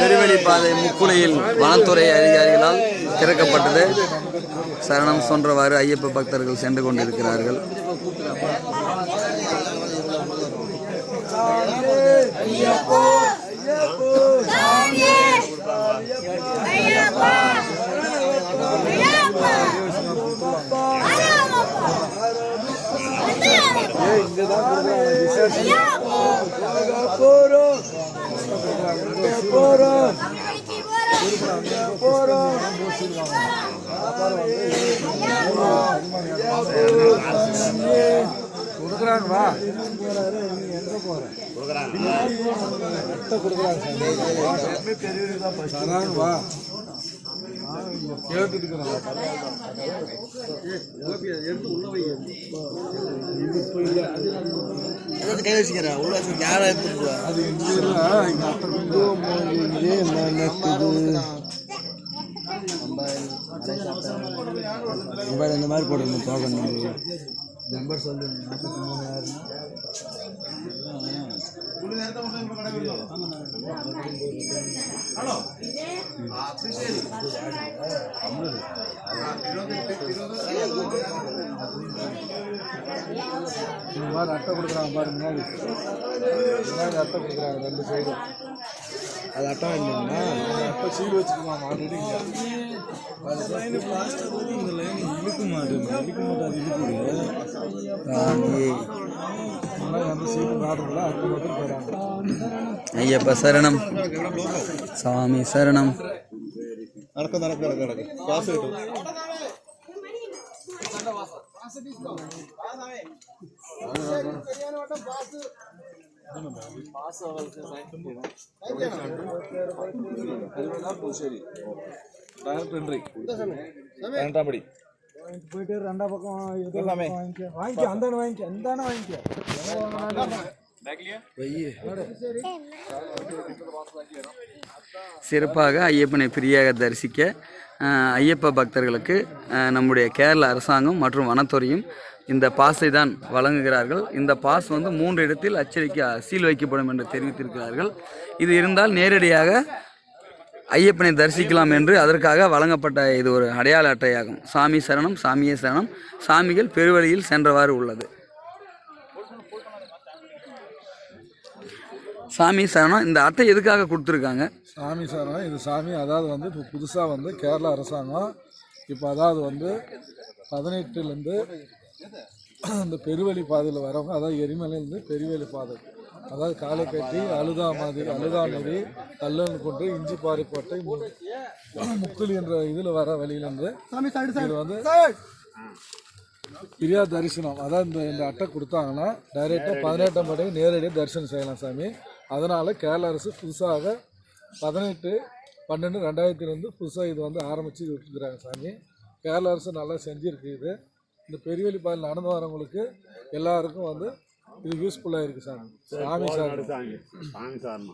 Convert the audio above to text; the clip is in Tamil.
பெருவெளி பாதை முக்குலையில் வனத்துறை அதிகாரிகளால் திறக்கப்பட்டது. சரணம் சொன்றவாறு ஐயப்ப பக்தர்கள் சென்று கொண்டிருக்கிறார்கள். கொடுக்குறாங்க வா. தராங்க வா. கேட்டுட்டு கை வச்சுக்கிறேன் உள்ள வச்சு யாரை எடுத்துட்டு அது மொபைல் இந்த மாதிரி போடணும் டோக்கன் நம்பர் சொல்லு நாற்பத்தி மூணாயிரம் இந்த அட்டை கொடுக்குறாங்க பாரு அட்டை கொடுக்குறாங்க ரெண்டு சைடும் அது அட்டம் இல்லைன்னா அந்த அட்டை சீல் வச்சுக்கலாம் ஆல்ரெடி இந்த லைன் இழுக்க இழுக்க இழுக்குது ஐயப்ப சரணம். சுவாமி சரணம். நடக்க நடக்க நடக்க நடக்க. காசு கிட்டும் படி. போயிட்டு ரெண்டா பக்கம் இது வாங்கிக்க அந்தான வாங்கிக்க அந்தான வாங்கிக்க. சிறப்பாக ஐயப்பனை பிரியாக தரிசிக்க ஐயப்ப பக்தர்களுக்கு நம்முடைய கேரள அரசாங்கம் மற்றும் வனத்துறையும் இந்த பாஸை தான் வழங்குகிறார்கள். இந்த பாஸ் வந்து மூன்று இடத்தில் அச்சடிக்க சீல் வைக்கப்படும் என்று தெரிவித்திருக்கிறார்கள். இது இருந்தால் நேரடியாக ஐயப்பனை தரிசிக்கலாம் என்று அதற்காக வழங்கப்பட்ட இது ஒரு அடையாள அட்டையாகும். சாமி சரணம் சாமியே சரணம். சாமிகள் பெருவழியில் சென்றவாறு உள்ளது. சாமி சரணம் இந்த அட்டை எதுக்காக கொடுத்துருக்காங்க? சாமி சார் இது சாமி அதாவது வந்து இப்போ புதுசாக வந்து கேரளா அரசாங்கம். இப்போ அதாவது வந்து பதினெட்டுலேருந்து இந்த பெருவெளி பாதையில் வரவங்க அதாவது எரிமலையிலேருந்து பெருவெளி பாதை அதாவது காலைக்கட்டி அழுதா மாதிரி அழுதா நெறி கல்லன் கொண்டு இஞ்சிப்பாறை கோட்டை மு- முக்குளி என்ற இதில் வர வழியிலேருந்து இது வந்து பிரியா தரிசனம். அதான் இந்த இந்த அட்டை கொடுத்தாங்கன்னா டைரெக்டாக பதினெட்டாம் படி நேரடியாக தரிசனம் செய்யலாம் சாமி. அதனால் கேரள அரசு புதுசாக பதினெட்டு பன்னெண்டு ரெண்டாயிரத்தி வந்து புதுசாக இது வந்து ஆரம்பித்து விட்டுருக்குறாங்க சாமி. கேரள அரசு நல்லா செஞ்சுருக்கு இது. இந்த பெரியவெளி பாதையில் நடந்து வரவங்களுக்கு எல்லாருக்கும் வந்து இது யூஸ்ஃபுல்லாக இருக்குது சாமி சாமி. சார் சாமி சாமி.